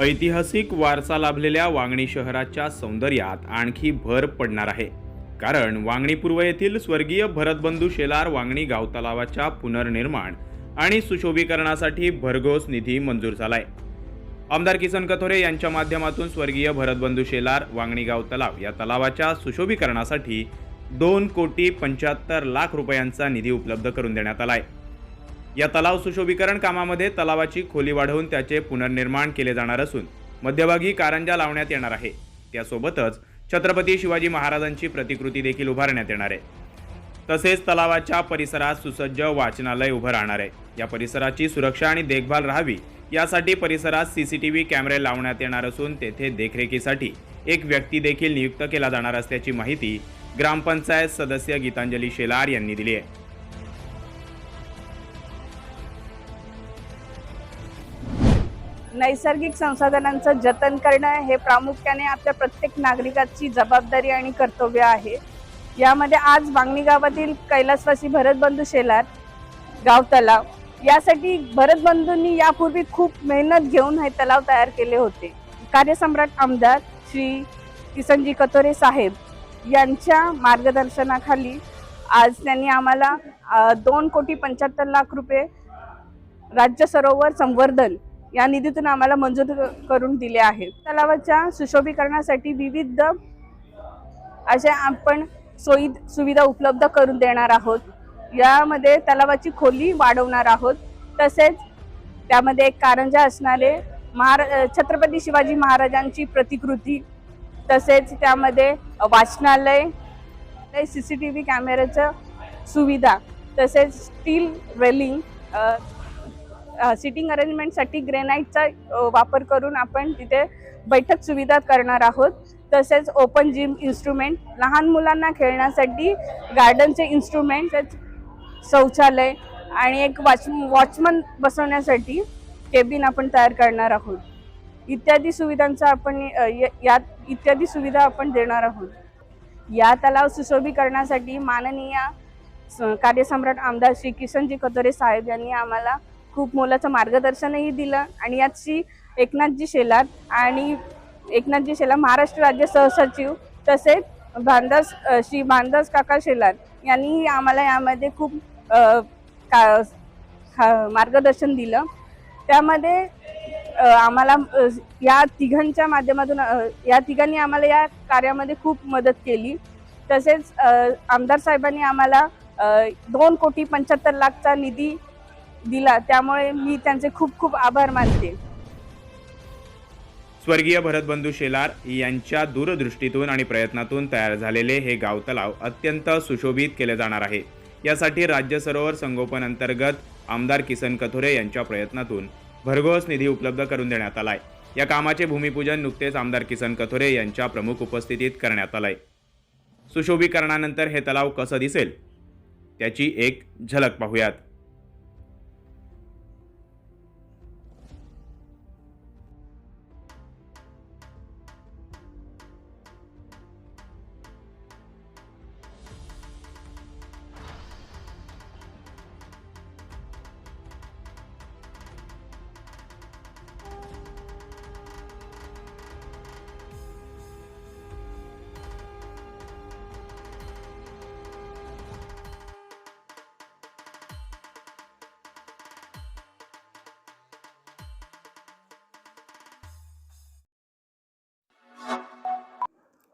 ऐतिहासिक वारसा लाभलेल्या वांगणी शहराच्या सौंदर्यात आणखी भर पडणार आहे. कारण वांगणी पूर्व येथील स्वर्गीय भरतबंधू शेलार वांगणी गाव तलावाच्या पुनर्निर्माण आणि सुशोभीकरणासाठी भरघोस निधी मंजूर झालाय. आमदार किसन कथोरे यांच्या माध्यमातून स्वर्गीय भरतबंधू शेलार वांगणी गाव तलाव या तलावाच्या सुशोभीकरणासाठी दोन कोटी पंच्याहत्तर लाख रुपयांचा निधी उपलब्ध करून देण्यात आला आहे या तलाव सुशोभीकरण कामामध्ये तलावाची खोली वाढवून त्याचे पुनर्निर्माण केले जाणार असून मध्यभागी कारंजा लावण्यात येणार आहे. त्यासोबतच छत्रपती शिवाजी महाराजांची प्रतिकृती देखील उभारण्यात येणार आहे. तसेच तलावाच्या परिसरात सुसज्ज वाचनालय उभं राहणार आहे. या परिसराची सुरक्षा आणि देखभाल राहावी यासाठी परिसरात सी सी टी व्ही कॅमेरे लावण्यात येणार असून तेथे देखरेखीसाठी एक व्यक्ती देखील नियुक्त केला जाणार असल्याची माहिती ग्रामपंचायत सदस्य गीतांजली शेलार यांनी दिली आहे. नैसर्गिक संसाधनांचं जतन करणं हे प्रामुख्याने आपल्या प्रत्येक नागरिकाची जबाबदारी आणि कर्तव्य आहे. यामध्ये आज वांगणी गावातील कैलासवासी भरतबंधू शेलार गाव तलाव यासाठी भरतबंधूंनी यापूर्वी खूप मेहनत घेऊन हे तलाव तयार केले होते. कार्यसम्राट आमदार श्री किसनजी कतोरे साहेब यांच्या मार्गदर्शनाखाली आज त्यांनी आम्हाला दोन कोटी पंच्याहत्तर लाख रुपये राज्य सरोवर संवर्धन या निधीतून आम्हाला मंजूर करून दिले आहे तलावाच्या सुशोभीकरणासाठी विविध अशा आपण सोयी सुविधा उपलब्ध करून देणार आहोत. यामध्ये तलावाची खोली वाढवणार आहोत. तसेच त्यामध्ये एक कारंजा असणारे महारा छत्रपती शिवाजी महाराजांची प्रतिकृती तसेच त्यामध्ये वाचनालय सी सी टी व्ही कॅमेऱ्याचं सुविधा तसेच स्टील रेलिंग सिटिंग अरेंजमेंटसाठी ग्रेनाईटचा वापर करून आपण तिथे बैठक सुविधा करणार आहोत. तसेच ओपन जिम इन्स्ट्रुमेंट लहान मुलांना खेळण्यासाठी गार्डनचे इन्स्ट्रुमेंट शौचालय आणि एक वॉच वॉचमन बसवण्यासाठी केबिन आपण तयार करणार आहोत. इत्यादी सुविधांचा आपण या यात इत्यादी सुविधा आपण देणार आहोत. या तलाव सुशोभीकरणासाठी माननीय स- कार्यसम्राट आमदार श्री किशनजी कतोरे साहेब यांनी आम्हाला खूप मोलाचं मार्गदर्शनही दिलं आणि यात श्री एकनाथजी शेलार आणि एकनाथजी शेलार महाराष्ट्र राज्य सहसचिव तसेच भानदास श्री भानदास काका शेलार यांनीही आम्हाला यामध्ये खूप का मार्गदर्शन दिलं. त्यामध्ये आम्हाला या तिघांच्या माध्यमातून या तिघांनी आम्हाला या कार्यामध्ये खूप मदत केली. तसेच आमदार साहेबांनी आम्हाला दोन कोटी पंच्याहत्तर लाखचा निधी दिला. त्यामुळे मी त्यांचे खूप खूप आभार मानते. स्वर्गीय भरतबंधू शेलार यांच्या दूरदृष्टीतून आणि प्रयत्नातून तयार झालेले हे गाव तलाव अत्यंत सुशोभित केले जाणार आहे. यासाठी राज्य सरोवर संगोपन अंतर्गत आमदार किसन कथोरे यांच्या प्रयत्नातून भरघोस निधी उपलब्ध करून देण्यात आलाय. या कामाचे भूमिपूजन नुकतेच आमदार किसन कथोरे यांच्या प्रमुख उपस्थितीत करण्यात आलंय. सुशोभीकरणानंतर हे तलाव कसं दिसेल? त्याची एक झलक पाहूयात.